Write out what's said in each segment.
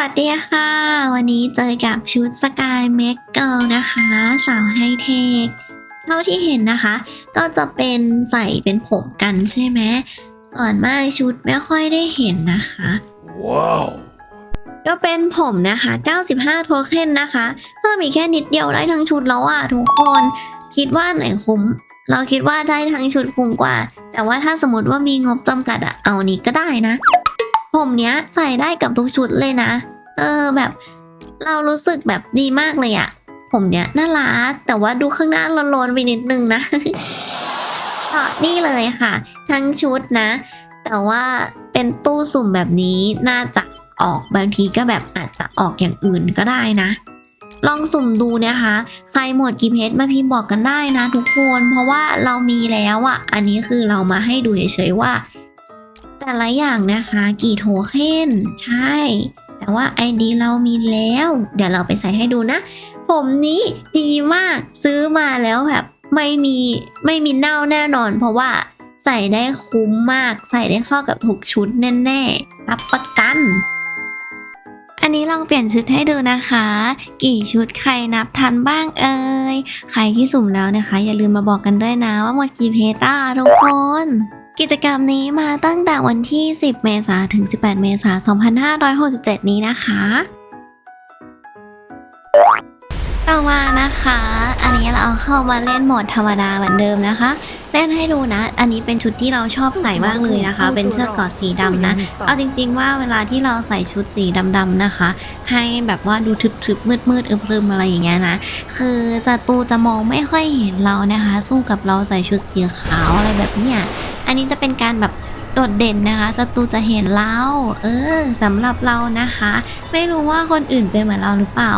วัสดีค่ะ วันนี้เจอกับชุดสกายเมกเกิลนะคะ สาวไฮเทค เท่าที่เห็นนะคะ ก็จะเป็นใส่เป็นผมกันใช่ไหมส่วนมากชุดไม่ค่อยได้เห็นนะคะ Wow. ก็เป็นผมนะคะ 95 โทเค็นนะคะ เพิ่มอีกแค่นิดเดียวได้ทั้งชุดแล้วอะทุกคน คิดว่าไหนคุ้ม เราคิดว่าได้ทั้งชุดคุ้มกว่า แต่ว่าถ้าสมมติว่ามีงบจำกัดอะเอานี้ก็ได้นะผมเนี้ยใส่ได้กับทุกชุดเลยนะ เออแบบเรารู้สึกแบบดีมากเลยอะผมเนี้ยน่ารัก แต่ว่าดูข้างหน้าโลนๆไปนิดนึงนะก็นี่เลยค่ะ ทั้งชุดนะ แต่ว่าเป็นตู้สุ่มแบบนี้น่าจะออกบางทีก็แบบอาจจะออกอย่างอื่นก็ได้นะ ลองสุ่มดูนะคะ ใครหมดกี่เพชรมาพิมพ์บอกกันได้นะทุกคนเพราะว่าเรามีแล้วอะ่ะ อันนี้คือเรามาให้ดูเฉยๆว่า แต่ละอย่างนะคะ กี่โทเค็นใช่ แต่ว่า ID เรามีแล้ว เดี๋ยวเราไปใส่ให้ดูนะ ผมนี้ดีมากซื้อมาแล้วแบบไม่มีไม่มีเน่าแน่นอน เพราะว่าใส่ได้คุ้มมาก ใส่ได้เข้ากับทุกชุดแน่ๆ รับประกัน อันนี้ลองเปลี่ยนชุดให้ดูนะคะ กี่ชุดใครนับทันบ้างเอ่ย ใครที่สุ่มแล้วนะคะ อย่าลืมมาบอกกันด้วยนะว่าหมดกี่เพจอะทุกคน กิจกรรมนี้มาตั้งแต่วันที่ 10 เมษายนถึง 18 เมษายน2567 นี้นะคะ ต่อมานะคะ อันนี้เราเอาเข้ามาเล่นโหมดธรรมดาเหมือนเดิมนะคะ เล่นให้ดูนะ อันนี้เป็นชุดที่เราชอบใส่มากเลยนะคะ เป็นเสื้อกอดสีดำนะ เอาจริง ๆ ว่าเวลาที่เราใส่ชุดสีดำๆนะคะ ให้แบบว่าดูทึบๆมืดๆอึมๆอะไรอย่างเงี้ยนะ คือศัตรูจะมองไม่ค่อยเห็นเรานะคะ สู้กับเราใส่ชุดสีขาวอะไรแบบเนี้ย อันนี้จะเป็นการแบบโดดเด่นนะคะศัตรูจะเห็นเรา เออสำหรับเรานะคะ ไม่รู้ว่าคนอื่นเป็นเหมือนเราหรือเปล่า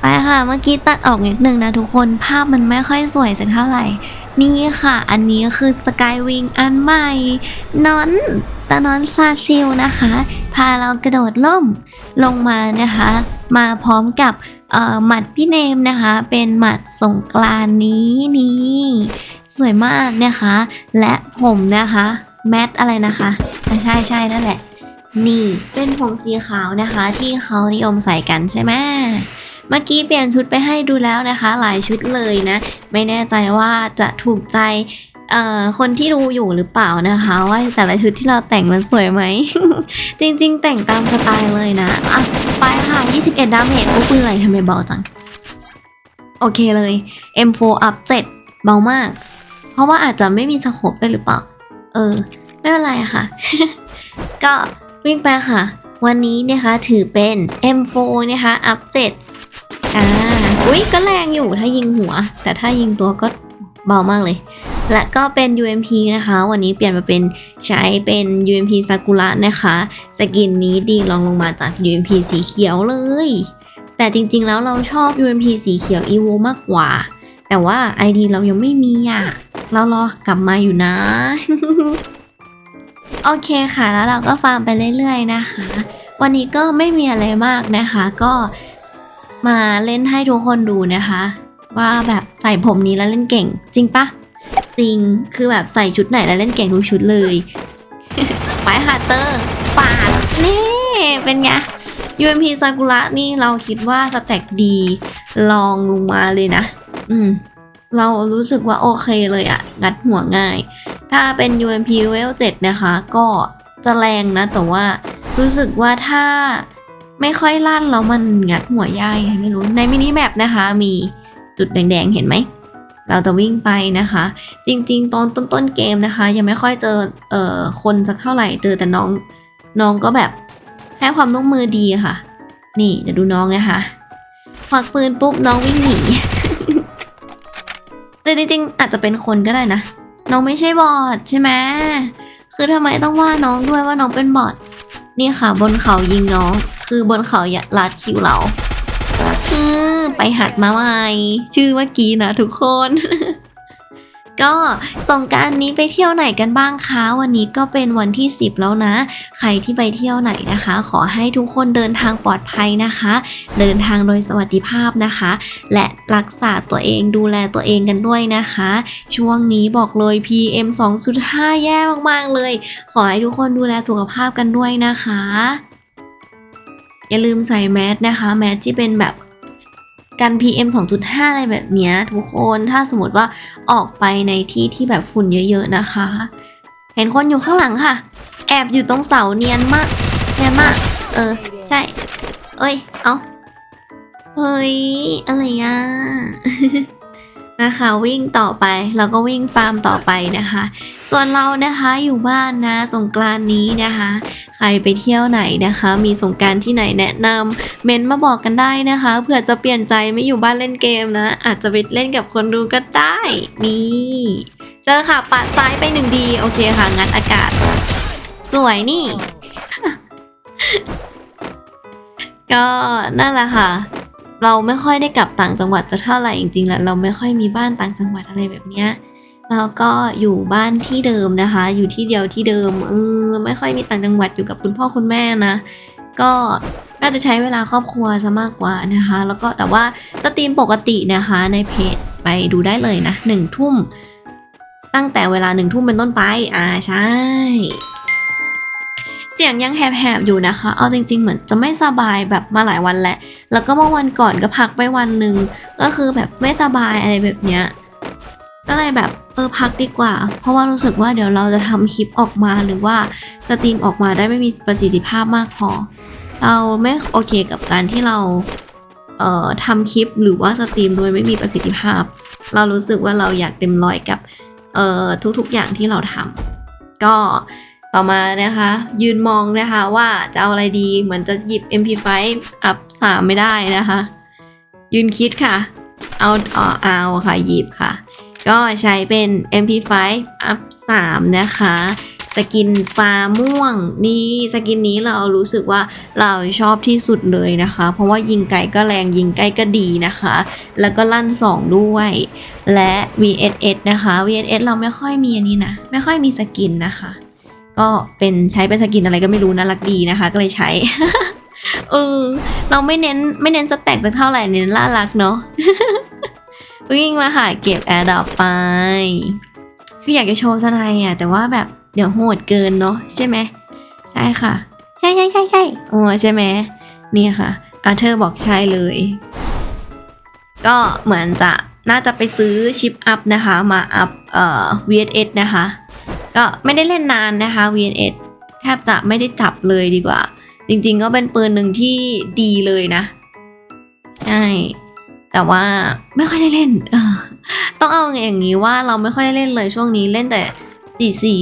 ไปค่ะ เมื่อกี้ตัดออกนิดนึงนะทุกคน ภาพมันไม่ค่อยสวยสักเท่าไหร่ นี่ค่ะ อันนี้คือสกายวิงอันใหม่ นอนตานอนซาซิลนะคะ พาเรากระโดดล่มลงมานะคะ มาพร้อมกับหมัดพี่เนมนะคะ เป็นหมัดสงกรานนี้นี่สวยมากนะคะ และผมนะคะแมทอะไรนะคะใช่ใช่นั่นแหละ นี่เป็นผมสีขาวนะคะ ที่เขานิยมใส่กันใช่ไหม เมื่อกี้เปลี่ยนชุดไปให้ดูแล้วนะคะ หลายชุดเลยนะ ไม่แน่ใจว่าจะถูกใจคนที่ดูอยู่หรือเปล่านะคะ ว่าแต่ละชุดที่เราแต่งมันสวยไหม จริง ๆ แต่งตามสไตล์เลยนะอะไปค่ะ 21 ดาเมจปุ๊บเลยทำไมเบาจัง โอเคเลย M4 up 7 เบามาก เพราะว่าอาจจะไม่มีสโคปด้วยหรือเปล่า เออ ไม่เป็นไรค่ะ ก็วิ่งไปค่ะ วันนี้นะคะถือเป็น M4 นะคะ up 7 อ่าอุ้ยก็แรงอยู่ถ้ายิงหัว แต่ถ้ายิงตัวก็เบามากเลย และก็เป็น UMP นะคะ วันนี้เปลี่ยนมาเป็นใช้เป็น UMP ซากุระนะคะ สกินนี้ดีลองลงมาจาก UMP สีเขียวเลย แต่จริงๆแล้วเราชอบ UMP สีเขียว EVO มากกว่า แต่ว่า ID เรายังไม่มีอะ เรารอกลับมาอยู่นะโอเคค่ะแล้วเราก็ฟาร์มไปเรื่อยๆนะคะ วันนี้ก็ไม่มีอะไรมากนะคะ ก็ มาเล่นให้ทุกคนดูนะคะ ว่าแบบใส่ผมนี้แล้วเล่นเก่ง จริงปะจริงคือแบบใส่ชุดไหนแล้วเล่นเก่งทุกชุดเลย ไปค่ะเจอปาดนี่เป็นไง UMP ซากุระนี่เราคิดว่าสแต็กดีลองลงมาเลยนะ อืม เรารู้สึกว่าโอเคเลยอะงัดหัวง่าย ถ้าเป็น UMP w e l 7นะคะ ก็จะแรงนะ แต่ว่ารู้สึกว่าถ้า ไม่ค่อยลั่นแล้วมันงัดหัวย่ายไม่รู้ในมินิแมปนะคะ มีจุดแดงๆ เห็นไหม เราจะวิ่งไปนะคะ จริงๆ ตอนต้นๆเกมนะคะ ยังไม่ค่อยเจอเอ่อคนสักเท่าไหร่เจอแต่น้องน้องก็แบบให้ความร่วมมือดีค่ะ นี่เดี๋ยวดูน้องนะคะควักปืนปุ๊บน้องวิ่งหนีแต่จริงๆ อาจจะเป็นคนก็ได้นะ น้องไม่ใช่บอทใช่ไหมคือทำไมต้องว่าน้องด้วยว่าน้องเป็นบอทนี่ค่ะ บนเขายิงน้อง คือบนเขาอย่าลาดคิวเราไปหัดมาใหม่ชื่อเมื่อกี้นะทุกคน ก็สงการนี้ไปเที่ยวไหนกันบ้างคะวันนี้ก็เป็นวันที่ 10 แล้วนะ ใครที่ไปเที่ยวไหนนะคะ ขอให้ทุกคนเดินทางปลอดภัยนะคะ เดินทางโดยสวัสดิภาพนะคะ และรักษาตัวเองดูแลตัวเองกันด้วยนะคะ ช่วงนี้บอกเลย PM 2.5 แย่มากๆเลย ขอให้ทุกคนดูแลสุขภาพกันด้วยนะคะ อย่าลืมใส่แมสนะคะ แมสที่เป็นแบบกัน PM 2.5 อะไรแบบเนี้ยทุกคนถ้าสมมติว่าออกไปในที่ที่แบบฝุ่นเยอะ ๆนะคะ เห็นคนอยู่ข้างหลังค่ะ แอบอยู่ตรงเสาเนียนมาก เนียนมาก เออ ใช่ เอ้ย เอาเฮ้ย อะไรอะ นะคะ วิ่งต่อไปแล้วก็วิ่งฟาร์มต่อไปนะคะ ส่วนเรานะคะอยู่บ้านนะสงกรานนี้นะคะ ใครไปเที่ยวไหนนะคะ มีสงการที่ไหนแนะนำเมนมาบอกกันได้นะคะเผื่อจะเปลี่ยนใจไม่อยู่บ้านเล่นเกมนะ อาจจะไปเล่นกับคนดูก็ได้ นี่ เจอค่ะปัดซ้ายไปหนึ่งดีโอเคค่ะงัดอากาศ สวยนี่ ก็นั่นแหละค่ะ เราไม่ค่อยได้กลับต่างจังหวัดจะเท่าไหร่จริงๆแล้วเราไม่ค่อยมีบ้านต่างจังหวัดอะไรแบบเนี้ยเราก็อยู่บ้านที่เดิมนะคะ อยู่ที่เดียวที่เดิมเออไม่ค่อยมีต่างจังหวัดอยู่กับคุณพ่อคุณแม่นะ ก็น่าจะใช้เวลาครอบครัวซะมากกว่านะคะ แล้วก็แต่ว่าสตรีมปกตินะคะในเพจไปดูได้เลยนะหนึ่งทุ่มตั้งแต่เวลาหนึ่งทุ่มเป็นต้นไป อ่าใช่ สียงยังแหบๆอยู่นะคะ เอาจริง ๆ เหมือนจะไม่สบายแบบมาหลายวันแล้ว แล้วก็เมื่อวันก่อนก็พักไปวันหนึ่งก็คือแบบไม่สบายอะไรแบบเนี้ย ก็เลยแบบเออพักดีกว่า เพราะว่ารู้สึกว่าเดี๋ยวเราจะทำคลิปออกมาหรือว่าสตรีมออกมาได้ไม่มีประสิทธิภาพมากพอ เราไม่โอเคกับการที่เราเอ่อทำคลิปหรือว่าสตรีมโดยไม่มีประสิทธิภาพ เรารู้สึกว่าเราอยากเต็มร้อยกับเอ่อทุกๆอย่างที่เราทำก็ ต่อมานะคะ ยืนมองนะคะว่าจะเอาอะไรดีเหมือนจะหยิบ MP5 อัพ3ไม่ได้นะคะ ยืนคิดค่ะ เอาเอาเอาค่ะหยิบค่ะ ก็ใช้เป็น MP5 อัพ3นะคะสกินปลาม่วงนี่สกินนี้เรารู้สึกว่าเราชอบที่สุดเลยนะคะ เพราะว่ายิงไกลก็แรงยิงใกล้ก็ดีนะคะ แล้วก็ลั่น 2 ด้วย และ VSS นะคะ VSS เราไม่ค่อยมีอันนี้นะ ไม่ค่อยมีสกินนะคะ ก็เป็นใช้เป็นสกินอะไรก็ไม่รู้น่ารักดีนะคะ ก็เลยใช้ เออ เราไม่เน้นไม่เน้นสแต็กสักเท่าไหร่เน้นน่ารักเนาะวิ่งมาค่ะเก็บแอร์ดอปไป คืออยากจะโชว์สไนด์อะ แต่ว่าแบบเดี๋ยวโหดเกินเนาะใช่ไหมใช่ค่ะ ใช่ใช่ใช่ใช่โอ้ใช่ไหมนี่ค่ะอาเธอร์บอกใช่เลย ก็เหมือนจะน่าจะไปซื้อชิปอัพนะคะ มาอัพเอ่อ VSS นะคะ ก็ไม่ได้เล่นนานนะคะ VNS แทบจะไม่ได้จับเลยดีกว่า จริงๆก็เป็นปืนหนึ่งที่ดีเลยนะ ใช่ แต่ว่าไม่ค่อยได้เล่น ต้องเอาอย่างนี้ว่าเราไม่ค่อยได้เล่นเลยช่วงนี้เล่นแต่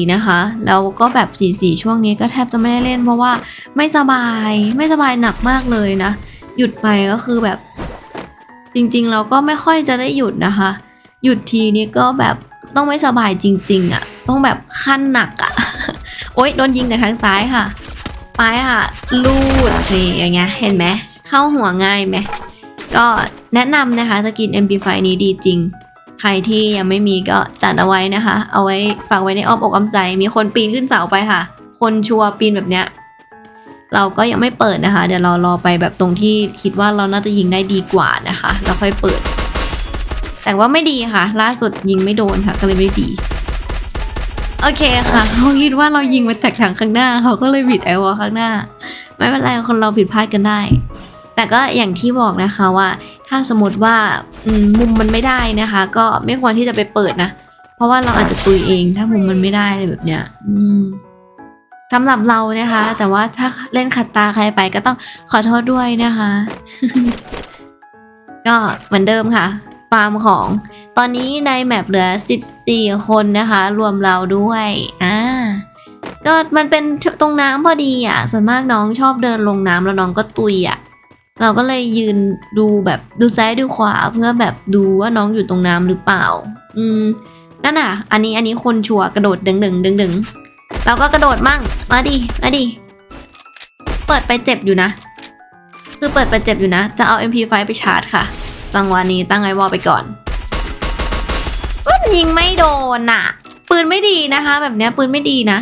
44 นะคะ แล้วก็แบบ 44 ช่วงนี้ก็แทบจะไม่ได้เล่น เพราะว่าไม่สบาย ไม่สบายหนักมากเลยนะ หยุดไปก็คือแบบ จริงๆ เราก็ไม่ค่อยจะได้หยุดนะคะ หยุดทีนี้ก็แบบต้องไม่สบายจริง ๆอะ่ะ ต้องแบบขั้นหนักอะ่ะ โอ๊ยโดนยิงแต่ทางซ้ายค่ะ ไปค่ะ ลูดนี่อย่างเงี้ยเห็นไหมเข้าหัวง่ายไหมก็แนะนำนะคะสกิน MP5 นี้ดีจริง ใครที่ยังไม่มีก็จัดเอาไว้นะคะ เอาไว้ฝากไว้ในอ้อมอกอ้อมใจ มีคนปีนขึ้นเสาไปค่ะ คนชัวปีนแบบเนี้ยเราก็ยังไม่เปิดนะคะ เดี๋ยวเรารอไปแบบตรงที่คิดว่าเราน่าจะยิงได้ดีกว่านะคะ แล้วค่อยเปิด แต่ว่าไม่ดีค่ะ ล่าสุดยิงไม่โดนค่ะ ก็เลยไม่ดี โอเคค่ะเขาคิดว่าเรายิงมาจากทางข้างหน้า เขาก็เลยบิดไอวอลข้างหน้า ไม่เป็นไรคนเราผิดพลาดกันได้ แต่ก็อย่างที่บอกนะคะว่า ถ้าสมมติว่ามุมมันไม่ได้นะคะ ก็ไม่ควรที่จะไปเปิดนะ เพราะว่าเราอาจจะตุยเอง ถ้ามุมมันไม่ได้อะไรแบบเนี้ย อืมสำหรับเรานะคะ แต่ว่าถ้าเล่นขัดตาใครไปก็ต้องขอโทษด้วยนะคะ ก็เหมือนเดิมค่ะ ฟาร์มของ ตอนนี้ในแมปเหลือ 14 คนนะคะ รวมเราด้วยอ่าก็มันเป็นตรงน้ำพอดีอะ ส่วนมากน้องชอบเดินลงน้ำแล้วน้องก็ตุยอะ เราก็เลยยืนดูแบบดูซ้ายดูขวาเพื่อแบบดูว่าน้องอยู่ตรงน้ำหรือเปล่า อืมนั่นน่ะ อันนี้อันนี้คนชัวกระโดดดึงดึงดึงดึงเราก็กระโดดมั่ง มาดิ มาดิ เปิดไปเจ็บอยู่นะ คือเปิดไปเจ็บอยู่นะ จะเอา MP5 ไปชาร์จค่ะ จังหวะนี้ตั้งไอวอลไปก่อน มันยิงไม่โดนน่ะปืนไม่ดีนะคะ แบบเนี้ยปืนไม่ดีนะ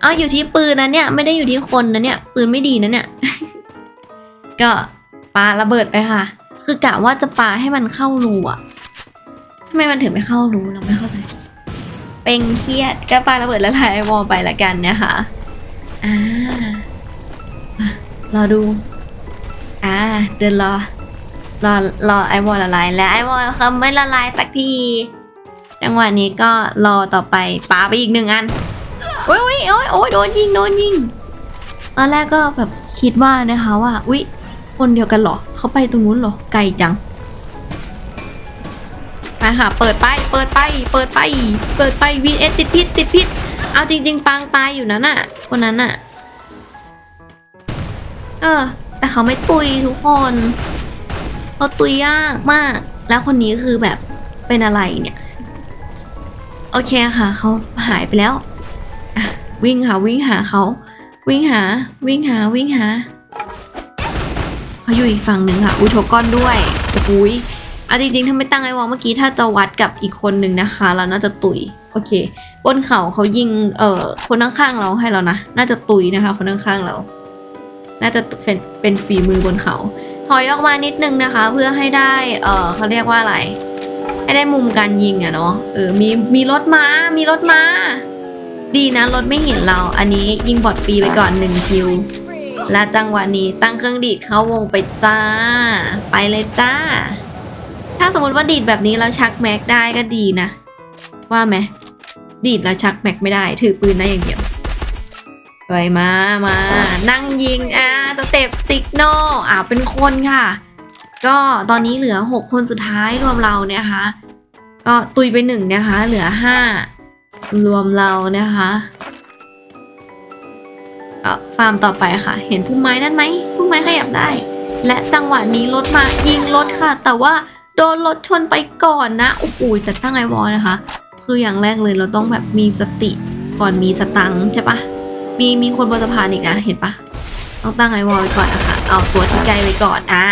เอาอยู่ที่ปืนนะเนี่ย ไม่ได้อยู่ที่คนนะเนี่ย ปืนไม่ดีนะเนี่ย ก็ปาระเบิดไปค่ะ คือกะว่าจะปาให้มันเข้ารูอะทำไมมันถึงไม่เข้ารูเราไม่เข้าใจ เป็นเครียดก็ปาระเบิดล้วถ่ายไอวอลไปละกันนะคะอ่าอะรอดูอ่าเดินรอรอรอไอวอลละลาย และไอวอลเขาไม่ละลายสักที จังหวะนี้ก็รอต่อไปปาไปอีกหนึ่งอันโอ้ยโอ้ยโอ้ยโอ้ยโดนยิงโดนยิงตอนแรกก็แบบคิดว่านะคะว่าอุ๊ยคนเดียวกันเหรอเขาไปตรงนู้นเหรอไกลจังไปค่ะเปิดไปเปิดไปเปิดไป เปิดไปวีเอสติดพิษติดพิษเอาจริง ๆ ปางตายอยู่นั้นน่ะคนนั้นน่ะเออ แต่เขาไม่ตุยทุกคนเขาตุยยากมาก แล้วคนนี้คือแบบเป็นอะไรเนี่ย โอเคค่ะเขาหายไปแล้ว วิ่งค่ะวิ่งหาเขาวิ่งหาวิ่งหาวิ่งหาเขาอยู่อีกฝั่งหนึ่งค่ะอุยโทก้อนด้วยโอ้ยเอาจริงๆถ้าไม่ตั้งไอ้วอลเมื่อกี้ถ้าจะวัดกับอีกคนหนึ่งนะคะ เราน่าจะตุยโอเค บนเขาเขายิงเอ่อคนข้างๆเราให้เรานะน่าจะตุยนะคะ คนข้างๆเรา น่าจะเป็นเป็นฝีมือบนเขาถอยออกมานิดนึงนะคะ เพื่อให้ได้เออเขาเรียกว่าอะไร ให้ได้มุมการยิงอะเนาะเออมีมีรถมา มีรถมา ดีนะรถไม่เห็นเรา อันนี้ยิงบอดฟรีไปก่อนหนึ่งคิว และจังหวะนี้ตั้งเครื่องดีดเข้าวงไปจ้า ไปเลยจ้า ถ้าสมมติว่าดีดแบบนี้เราชักแม็กได้ก็ดีนะ ว่าไหมดีดแล้วชักแม็กไม่ได้ ถือปืนได้อย่างเดียวไปมามา นั่งยิง อ่า สเต็ปสิกโนอ่าเป็นคนค่ะ ก็ตอนนี้เหลือ 6 คนสุดท้ายรวมเราเนี่ยคะก็ตุยไปหนึ่งนะคะ เหลือ 5 รวมเรานะคะก็ฟาร์มต่อไปค่ะ เห็นพุ่มไม้นั่นไหมพุ่มไม้ขยับได้ และจังหวะนี้รถมายิงรถค่ะ แต่ว่าโดนรถชนไปก่อนนะโอ้โหแต่ตั้งไอวอลนะคะ คืออย่างแรกเลยเราต้องแบบมีสติก่อนมีสตังค์ใช่ปะมีมีคนบนสะพานอีกนะเห็นปะต้องตั้งไอวอลไว้ก่อนนะคะ เอาตัวที่ไกลไว้ก่อน อ่า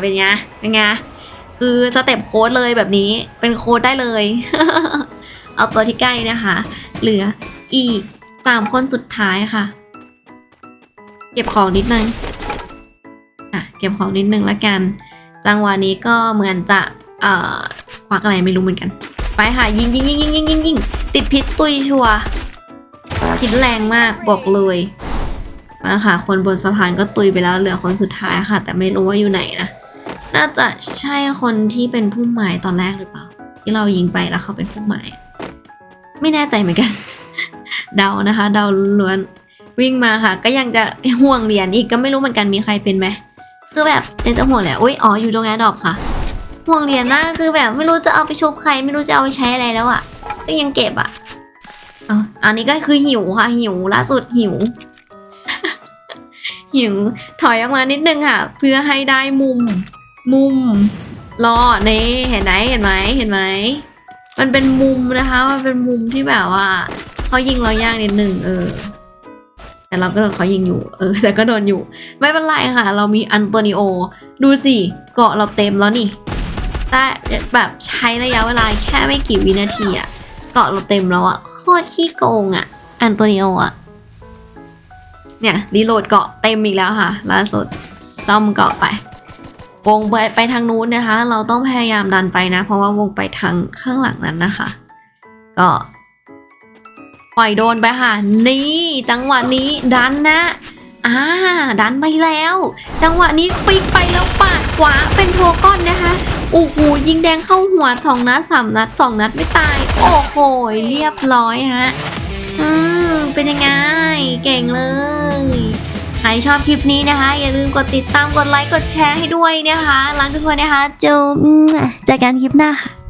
เป็นไง เป็นไง คือสเต็ปโค้ดเลยแบบนี้ เป็นโค้ดได้เลย เอาตัวที่ใกล้นะคะ เหลืออีกสามคนสุดท้ายค่ะ เก็บของนิดนึง อะ เก็บของนิดนึงละกัน จังหวะนี้ก็เหมือนจะ เอ่อควักอะไรไม่รู้เหมือนกัน ไปค่ะ ยิงยิงยิงยิงยิงยิงยิงติดพิษตุยชัวร์คิดแรงมากบอกเลย มาค่ะ คนบนสะพานก็ตุยไปแล้วเหลือคนสุดท้ายค่ะ แต่ไม่รู้ว่าอยู่ไหนนะน่าจะใช่คนที่เป็นผู้หมายตอนแรกหรือเปล่า ที่เรายิงไปแล้วเขาเป็นผู้หมาย ไม่แน่ใจเหมือนกัน เดานะคะ เดาล้วนวิ่งมาค่ะ ก็ยังจะห่วงเหรียญอีกก็ไม่รู้เหมือนกันมีใครเป็นไหมคือแบบยังจะห่วงแหละอุ้ยอ๋ออยู่ตรงแอร์ดอปค่ะ ห่วงเหรียญนะคือแบบไม่รู้จะเอาไปชุบใคร ไม่รู้จะเอาไปใช้อะไรแล้วอะ่ะ ก็ยังเก็บอะอ๋ออันนี้ก็คือหิวค่ะ หิวล่าสุดหิว หิวถอยออกมานิดนึงค่ะ เพื่อให้ได้มุม มุมรอเน่เห็นไหมเห็นไหมเห็นไหมมันเป็นมุมนะคะมันเป็นมุมที่แบบว่าเขายิงเรายากนิดนึงเออ แต่เราก็โดนเขายิงอยู่ เออ แต่ก็โดนอยู่ ไม่เป็นไรค่ะ เรามีอันโตนิโอ ดูสิเกาะเราเต็มแล้วนี่ได้แบบใช้ระยะเวลาแค่ไม่กี่วินาทีอะเกาะเราเต็มแล้วอะโคตรขี้โกงอะอันโตนิโออะ เนี่ยรีโหลดเกาะเต็มอีกแล้วค่ะล่าสุดต้อมเกาะไป วงไปไปทางนู้นนะคะ เราต้องพยายามดันไปนะ เพราะว่าวงไปทางข้างหลังนั้นนะคะ ก็ปล่อยโดนไปค่ะ นี่จังหวะนี้ดันนะอ่าดันไปแล้ว จังหวะนี้ฟิกไปแล้วปาดขวาเป็นโทก้อนนะคะโอ้โหยิงแดงเข้าหัวสองนัดสามนัดสองนัดไม่ตาย โอ้โหเรียบร้อยฮะ อืมเป็นยังไง เก่งเลย ใครชอบคลิปนี้นะคะ อย่าลืมกดติดตามกดไลค์กดแชร์ให้ด้วยนะคะรักทุกคนนะคะจูบเจอกันคลิปหน้าค่ะ